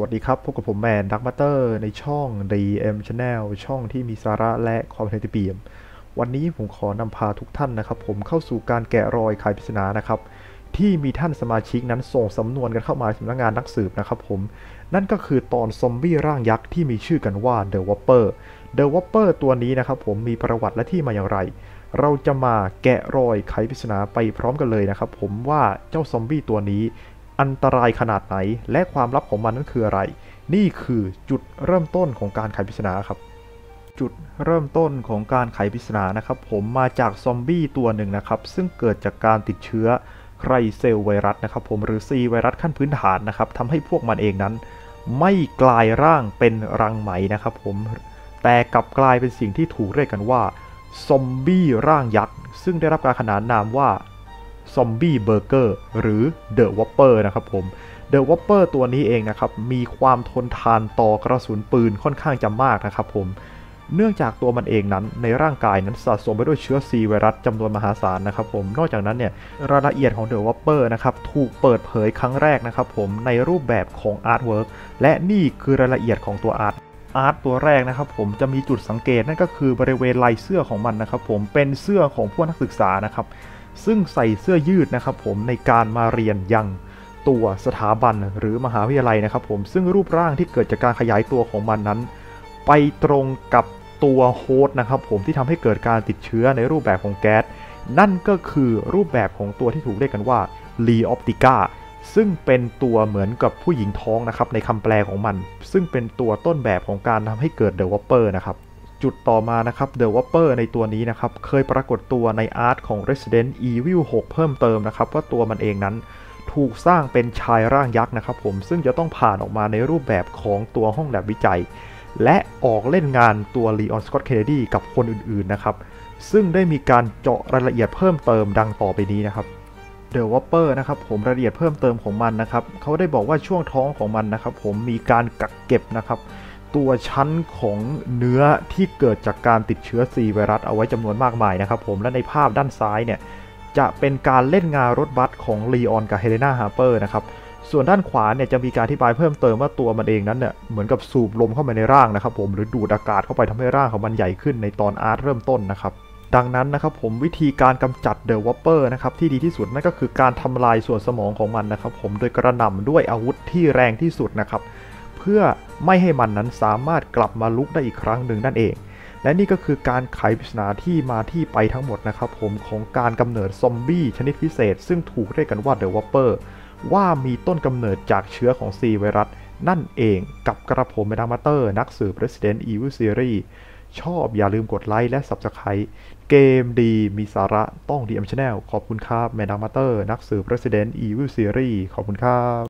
วัสดีครับ พบกับผมแมนดักบัตเตอร์ในช่อง DM Channel ช่องที่มีสาระและความเทนติเปี่ยม วันนี้ผมขอนำพาทุกท่านนะครับ ผมเข้าสู่การแกะรอยไขปริศนานะครับ ที่มีท่านสมาชิกนั้นส่งสำนวนกันเข้ามาสำนักงานนักสืบนะครับผม นั่นก็คือตอนซอมบี้ร่างยักษ์ที่มีชื่อกันว่า The Whopper The Whopper ตัวนี้นะครับผมมีประวัติและที่มาอย่างไร เราจะมาแกะรอยไขปริศนาไปพร้อมกันเลยนะครับผมว่าเจ้าซอมบี้ตัวนี้ อันตรายขนาดไหน และความลับของมันนั้นคืออะไร นี่คือจุดเริ่มต้นของการไขปริศนาครับ จุดเริ่มต้นของการไขปริศนานะครับ ผมมาจากซอมบี้ตัวหนึ่งนะครับ ซึ่งเกิดจากการติดเชื้อไครเซลไวรัสนะครับ ผมหรือซีไวรัสขั้นพื้นฐานนะครับทำให้พวกมันเองนั้น ไม่กลายร่างเป็นรังไหมนะครับ ผมแต่กลับกลายเป็นสิ่งที่ถูกเรียกกันว่าซอมบี้ร่างยักษ์ซึ่งได้รับการขนานนามว่า ซอมบี้เบอร์เกอร์หรือเดอะวอปเปอร์นะครับผมเดอะวอปเปอร์ตัวนี้เองนะครับ มีความทนทานต่อกระสุนปืนค่อนข้างจะมากนะครับผมเนื่องจากตัวมันเองนั้นในร่างกายนั้นสะสมไปด้วยเชื้อซีไวรัสจำนวนมหาศาลนะครับผมนอกจากนั้นเนี่ยรายละเอียดของเดอะวอปเปอร์นะครับถูกเปิดเผยครั้งแรกนะครับผมในรูปแบบของอาร์ตเวิร์กและนี่คือรายละเอียดของตัวอาร์ตอาร์ตตัวแรกนะครับผมจะมีจุดสังเกตนั่นก็คือบริเวณลายเสื้อของมันนะครับผมเป็นเสื้อของพวกนักศึกษานะครับ ซึ่งใส่เสื้อยืดนะครับผมในการมาเรียนยังตัวสถาบันหรือมหาวิทยาลัยนะครับผมซึ่งรูปร่างที่เกิดจากการขยายตัวของมันนั้น ไปตรงกับตัวโฮสต์นะครับผมที่ทำให้เกิดการติดเชื้อในรูปแบบของแก๊ส นั่นก็คือรูปแบบของตัวที่ถูกเรียกกันว่าลีออปติก้าซึ่งเป็นตัวเหมือนกับผู้หญิงท้องนะครับในคำแปลของมัน ซึ่งเป็นตัวต้นแบบของการทำให้เกิดเดอะวอปเปอร์นะครับ จุดต่อมานะครับ The Whopper ในตัวนี้นะครับ เคยปรากฏตัวในอาร์ตของ Resident Evil 6 เพิ่มเติมนะครับ ว่าตัวมันเองนั้นถูกสร้างเป็นชายร่างยักษ์นะครับผมซึ่งจะต้องผ่านออกมาในรูปแบบของตัวห้องแลบวิจัย และออกเล่นงานตัว Leon Scott Kennedy กับคนอื่นๆนะครับ ซึ่งได้มีการเจาะรายละเอียดเพิ่มเติมดังต่อไปนี้นะครับ The Whopper นะครับผมรายละเอียดเพิ่มเติมของมันนะครับเขาได้บอกว่าช่วงท้องของมันนะครับผมมีการกักเก็บนะครับ ตัวชั้นของเนื้อที่เกิดจากการติดเชื้อซีไวรัสเอาไว้จำนวนมากมายนะครับผมและในภาพด้านซ้ายเนี่ยจะเป็นการเล่นงานรถบัสของลีออนกับเฮเลนาฮาร์เปอร์นะครับส่วนด้านขวาเนี่ยจะมีการอธิบายเพิ่มเติมว่าตัวมันเองนั้นเนี่ยเหมือนกับสูบลมเข้าไปในร่างนะครับผมหรือดูดอากาศเข้าไปทำให้ร่างของมันใหญ่ขึ้นในตอนอาร์ตเริ่มต้นนะครับดังนั้นนะครับผมวิธีการกำจัดเดอะวอปเปอร์นะครับที่ดีที่สุดนั่นก็คือการทำลายส่วนสมองของมันนะครับผมโดยกระหน่ำด้วยอาวุธที่แรงที่สุดนะครับ เพื่อไม่ให้มันนั้นสามารถกลับมาลุกได้อีกครั้งหนึ่งนั่นเอง และนี่ก็คือการไขปริศนาที่มาที่ไปทั้งหมดนะครับผมของการกำเนิดซอมบี้ชนิดพิเศษ ซึ่งถูกเรียกกันว่าเดอะวอปเปอร์ว่ามีต้นกำเนิดจากเชื้อของซีไวรัสนั่นเองกับกระผมเมดามาเตอร์ นักสืบ Resident Evil Series ชอบอย่าลืมกดไลค์และ Subscribe เกมดีมีสาระต้อง DM Channel ขอบคุณครับแมดามาเตอร์ นักสืบ Resident Evil Series ขอบคุณครับ